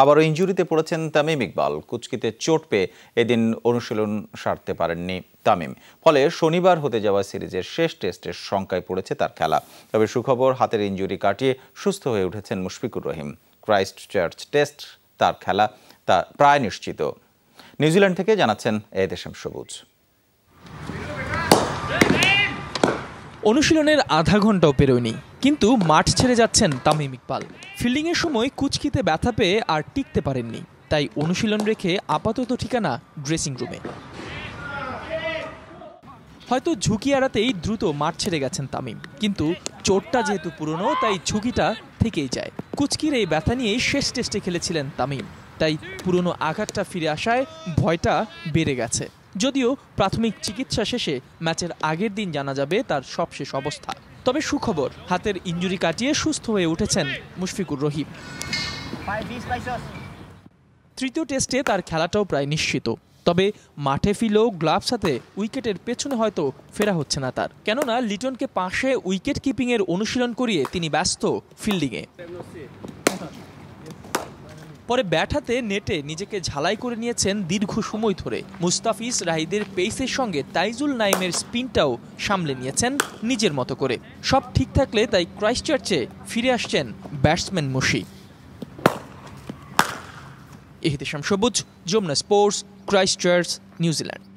আবারও ইঞ্জুরিতে পড়েছেন তামিম ইকবাল। কুচকিতে চোট পেয়ে এদিন অনুশীলন সারতে পারেননি তামিম। ফলে শনিবার হতে যাওয়া সিরিজের শেষ টেস্টের শঙ্কায় পড়েছে তার খেলা। তবে সুখবর, হাতের ইঞ্জুরি কাটিয়ে সুস্থ হয়ে উঠেছেন Mushfiqur Rahim. Christchurch test, তার খেলা তা প্রায় নিশ্চিত। নিউজিল্যান্ড থেকে জানাচ্ছেন এদেশম সবুজ। অনুশীলনের আধা ঘন্টাও পেরোয়নি। কিন্তু মাঠ ছেড়ে যাচ্ছেন তামিম ইকবাল। ফিল্ডিংয়ের সময় কুচকিতে ব্যথা পেয়ে আর টিকতে পারেননি। তাই অনুশীলন রেখে আপাতত ঠিকানা ড্রেসিং রুমে হয়তো ঝুঁকি এড়াতেই দ্রুত মাঠ ছেড়ে গেছেন তামিম। কিন্তু চোটটা যেহেতু পুরনো, তাই ঝুঁকিটা থেকেই যায়। কুচকির এই ব্যথা নিয়েই শেষ টেস্টে খেলেছিলেন তামিম। তাই পুরনো আঘাতটা ফিরে আসায় ভয়টা বেড়ে গেছে। যদিও প্রাথমিক চিকিৎসা শেষে ম্যাচের আগের দিন জানা যাবে তার সবশেষ অবস্থা। তবে সুখবর, হাতের ইঞ্জুরি কাটিয়ে সুস্থ হয়ে উঠেছেন মুশফিকুর রহিম। তৃতীয় টেস্টে তার খেলাটাও প্রায় নিশ্চিত। তবে মাঠে ফিলেও গ্লাভস হাতে উইকেটের পেছনে হয়তো ফেরা হচ্ছে না তার। কেননা লিটনকে পাশে উইকেট কিপিংয়ের অনুশীলন করিয়ে তিনি ব্যস্ত ফিল্ডিংয়ে। পরে ব্যাট হাতে নেটে নিজেকে ঝালাই করে নিয়েছেন দীর্ঘ সময় ধরে। মুস্তাফিজ রাহিদের পেইসের সঙ্গে তাইজুল নাইমের স্পিনটাও সামলে নিয়েছেন নিজের মতো করে। সব ঠিক থাকলে তাই ক্রাইস্টচার্চে ফিরে আসছেন ব্যাটসম্যান মুশি। এহিতেশাম সবুজ, যমুনা স্পোর্টস, ক্রাইস্টচার্চ, নিউজিল্যান্ড।